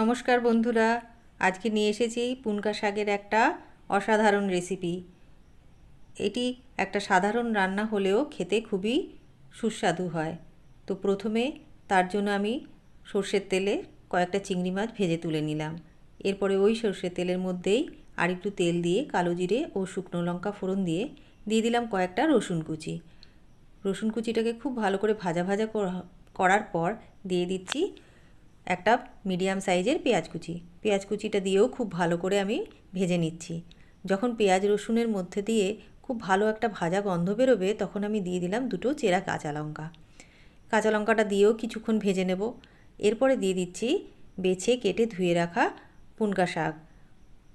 নমস্কার বন্ধুরা, আজকে নিয়ে এসেছি পুনকা শাকের একটা অসাধারণ রেসিপি এটি একটা সাধারণ রান্না হলেও খেতে খুবই সুস্বাদু হয়। তো প্রথমে তার জন্য আমি সর্ষের তেলে কয়েকটা চিংড়ি মাছ ভেজে তুলে নিলাম। এরপরে ওই সর্ষের তেলের মধ্যেই আর একটু তেল দিয়ে কালো জিরে ও শুকনো লঙ্কা ফোড়ন দিয়ে দিয়ে দিলাম কয়েকটা রসুন কুচি। রসুন কুচিটাকে খুব ভালো করে ভাজা ভাজা করার পর দিয়ে দিচ্ছি একটা মিডিয়াম সাইজের পেঁয়াজ কুচি। পেঁয়াজ কুচিটা দিয়েও খুব ভালো করে আমি ভেজে নিচ্ছি। যখন পেঁয়াজ রসুনের মধ্যে দিয়ে খুব ভালো একটা ভাজা গন্ধ বেরোবে, তখন আমি দিয়ে দিলাম দুটো চেরা কাঁচা লঙ্কা। কাঁচা লঙ্কাটা দিয়েও কিছুক্ষণ ভেজে নেব। এরপরে দিয়ে দিচ্ছি বেছে কেটে ধুয়ে রাখা পুনকা শাক।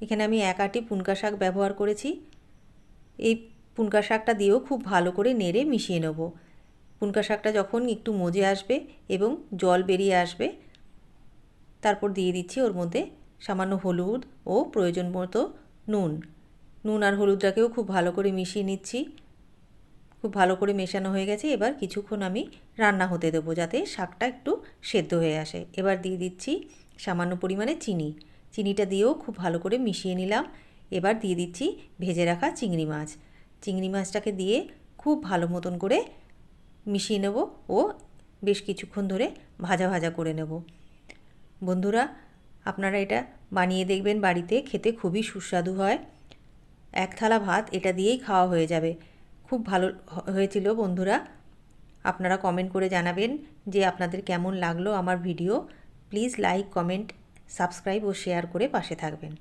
এখানে আমি এক আটি পুনকা শাক ব্যবহার করেছি। এই পুনকা শাকটা দিয়েও খুব ভালো করে নেড়ে মিশিয়ে নেব। পুনকা শাকটা যখন একটু মজে আসবে এবং জল বেরিয়ে আসবে তারপর দিয়ে দিচ্ছি ওর মধ্যে সামান্য হলুদ ও প্রয়োজন মতো নুন। নুন আর হলুদটাকেও খুব ভালো করে মিশিয়ে নিচ্ছি। খুব ভালো করে মেশানো হয়ে গেছে। এবার কিছুক্ষণ আমি রান্না হতে দেবো যাতে শাকটা একটু সেদ্ধ হয়ে আসে। এবার দিয়ে দিচ্ছি সামান্য পরিমাণে চিনি। চিনিটা দিয়েও খুব ভালো করে মিশিয়ে নিলাম। এবার দিয়ে দিচ্ছি ভেজে রাখা চিংড়ি মাছ। চিংড়ি মাছটাকে দিয়ে খুব ভালো মতন করে মিশিয়ে নেব ও বেশ কিছুক্ষণ ধরে ভাজা ভাজা করে নেব। বন্ধুরা, আপনারা এটা বানিয়ে দেখবেন বাড়িতে, খেতে খুবই সুস্বাদু হয়। এক থালা ভাত এটা দিয়েই খাওয়া হয়ে যাবে। খুব ভালো হয়েছিল বন্ধুরা। আপনারা কমেন্ট করে জানাবেন যে আপনাদের কেমন লাগল আমার video please like comment subscribe O share করে পাশে থাকবেন।